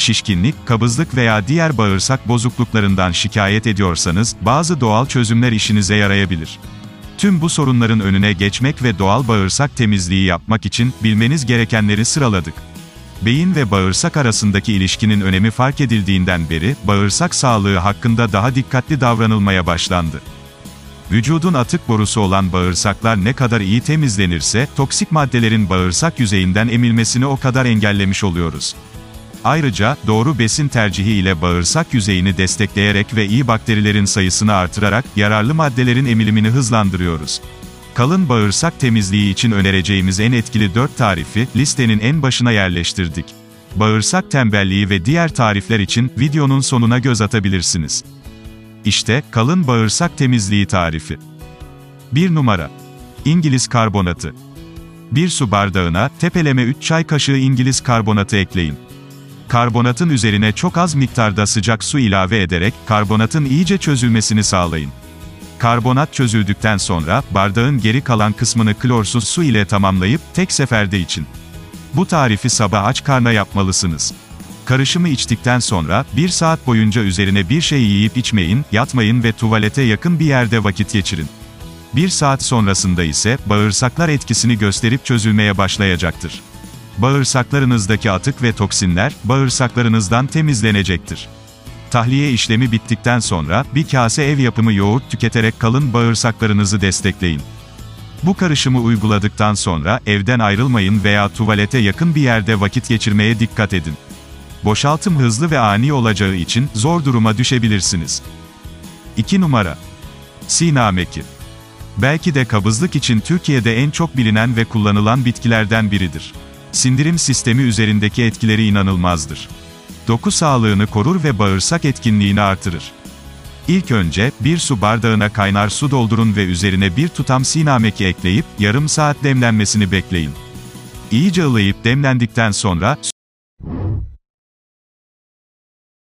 şişkinlik, kabızlık veya diğer bağırsak bozukluklarından şikayet ediyorsanız, bazı doğal çözümler işinize yarayabilir. Tüm bu sorunların önüne geçmek ve doğal bağırsak temizliği yapmak için bilmeniz gerekenleri sıraladık. Beyin ve bağırsak arasındaki ilişkinin önemi fark edildiğinden beri, bağırsak sağlığı hakkında daha dikkatli davranılmaya başlandı. Vücudun atık borusu olan bağırsaklar ne kadar iyi temizlenirse, toksik maddelerin bağırsak yüzeyinden emilmesini o kadar engellemiş oluyoruz. Ayrıca, doğru besin tercihi ile bağırsak yüzeyini destekleyerek ve iyi bakterilerin sayısını artırarak, yararlı maddelerin emilimini hızlandırıyoruz. Kalın bağırsak temizliği için önereceğimiz en etkili 4 tarifi, listenin en başına yerleştirdik. Bağırsak tembelliği ve diğer tarifler için, videonun sonuna göz atabilirsiniz. İşte, kalın bağırsak temizliği tarifi. 1 numara. İngiliz karbonatı. 1 su bardağına, tepeleme 3 çay kaşığı İngiliz karbonatı ekleyin. Karbonatın üzerine çok az miktarda sıcak su ilave ederek, karbonatın iyice çözülmesini sağlayın. Karbonat çözüldükten sonra, bardağın geri kalan kısmını klorsuz su ile tamamlayıp, tek seferde için. Bu tarifi sabah aç karna yapmalısınız. Karışımı içtikten sonra, bir saat boyunca üzerine bir şey yiyip içmeyin, yatmayın ve tuvalete yakın bir yerde vakit geçirin. Bir saat sonrasında ise, bağırsaklar etkisini gösterip çözülmeye başlayacaktır. Bağırsaklarınızdaki atık ve toksinler, bağırsaklarınızdan temizlenecektir. Tahliye işlemi bittikten sonra, bir kase ev yapımı yoğurt tüketerek kalın bağırsaklarınızı destekleyin. Bu karışımı uyguladıktan sonra, evden ayrılmayın veya tuvalete yakın bir yerde vakit geçirmeye dikkat edin. Boşaltım hızlı ve ani olacağı için, zor duruma düşebilirsiniz. 2 numara. Sinameki. Belki de kabızlık için Türkiye'de en çok bilinen ve kullanılan bitkilerden biridir. Sindirim sistemi üzerindeki etkileri inanılmazdır. Doku sağlığını korur ve bağırsak etkinliğini artırır. İlk önce, bir su bardağına kaynar su doldurun ve üzerine bir tutam sinameki ekleyip, yarım saat demlenmesini bekleyin. İyice ılıyıp demlendikten sonra,